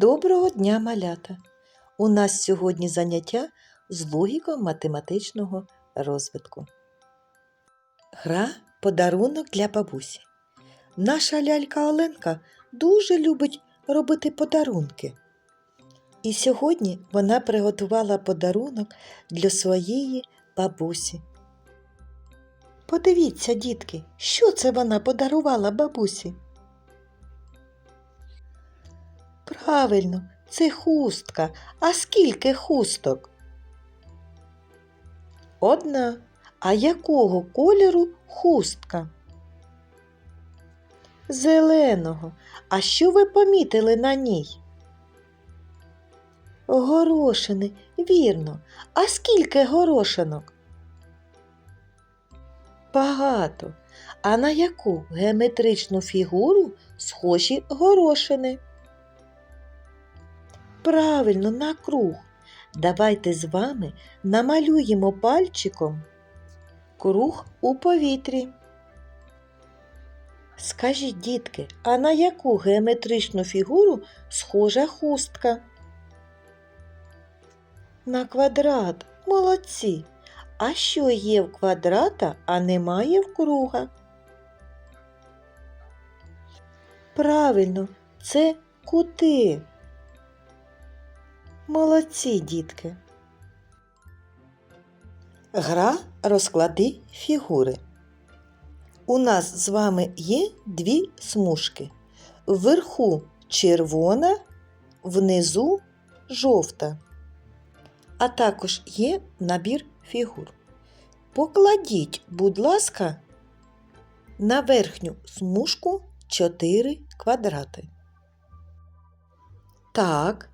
Доброго дня, малята! У нас сьогодні заняття з логіко-математичного розвитку. Гра подарунок для бабусі. Наша лялька Оленка дуже любить робити подарунки. І сьогодні вона приготувала подарунок для своєї бабусі. Подивіться, дітки, що це вона подарувала бабусі? Правильно, це хустка. А скільки хусток? Одна. А якого кольору хустка? Зеленого. А що ви помітили на ній? Горошини, вірно. А скільки горошинок? Багато. А на яку геометричну фігуру схожі горошини? Правильно, на круг. Давайте з вами намалюємо пальчиком круг у повітрі. Скажіть, дітки, а на яку геометричну фігуру схожа хустка? На квадрат. Молодці. А що є в квадрата, а немає в круга? Правильно, це кути. Молодці, дітки. Гра розклади фігури. У нас з вами є дві смужки. Вверху червона, внизу жовта. А також є набір фігур. Покладіть, будь ласка, на верхню смужку 4 квадрати. Так,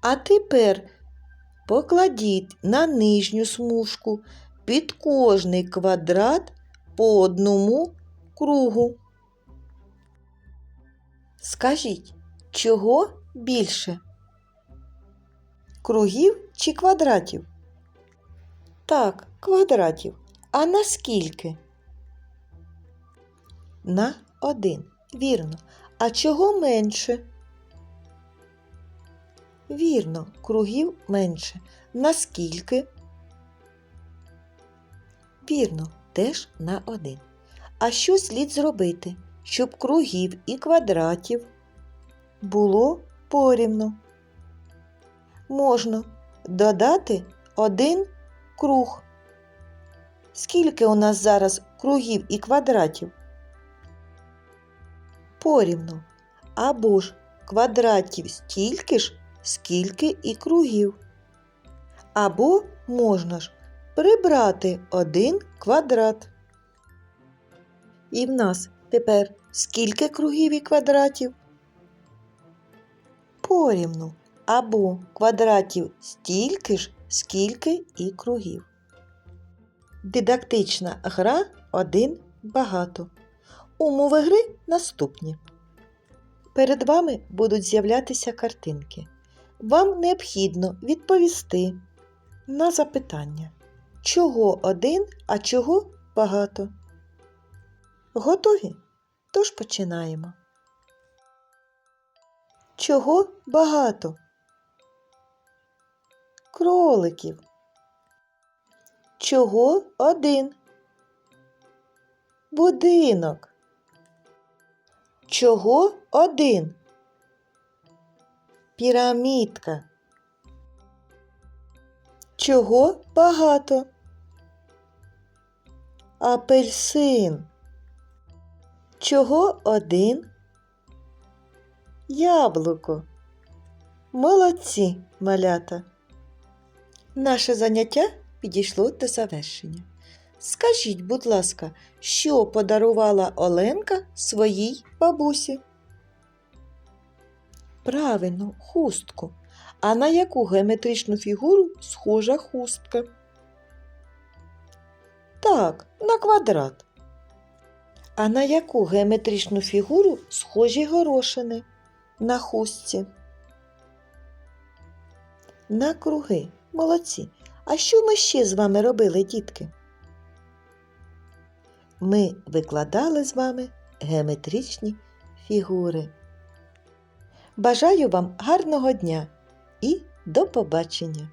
а тепер покладіть на нижню смужку під кожний квадрат по одному кругу. Скажіть, чого більше? Кругів чи квадратів? Так, квадратів. А наскільки? На один. Вірно. А чого менше? Вірно, кругів менше. Наскільки? Вірно, теж на один. А що слід зробити, щоб кругів і квадратів було порівну? Можна додати один круг. Скільки у нас зараз кругів і квадратів? Порівну. Або ж квадратів стільки ж, скільки і кругів. Або можна ж прибрати один квадрат. І в нас тепер скільки кругів і квадратів? Порівну. Або квадратів стільки ж, скільки і кругів. Дидактична гра один багато. Умови гри наступні. Перед вами будуть з'являтися картинки. Вам необхідно відповісти на запитання, чого один, а чого багато. Готові? Тож починаємо. Чого багато? Кроликів. Чого один? Будинок. Чого один? Пірамідка. Чого багато? Апельсин. Чого один? Яблуко. Молодці, малята. Наше заняття підійшло до завершення. Скажіть, будь ласка, що подарувала Оленка своїй бабусі? Правильно, хустку. А на яку геометричну фігуру схожа хустка? Так, на квадрат. А на яку геометричну фігуру схожі горошини на хустці? На круги. Молодці. А що ми ще з вами робили, дітки? Ми викладали з вами геометричні фігури. Бажаю вам гарного дня і до побачення!